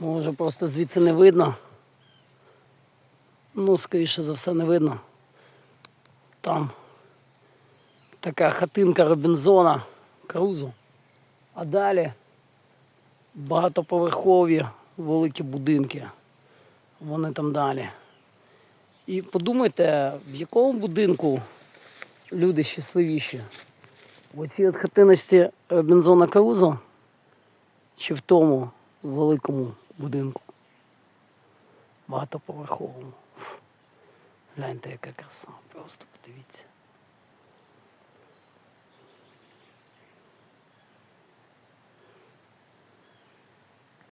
Може просто звідси не видно. Ну, скоріше за все, не видно. Там така хатинка Робінзона, Крузу. А далі багатоповерхові великі будинки. Вони там далі. І подумайте, в якому будинку люди щасливіші? В оцій от хатиночці Робінзона Крузо чи в тому великому будинку? Багатоповерховому. Гляньте, яка краса. Просто подивіться.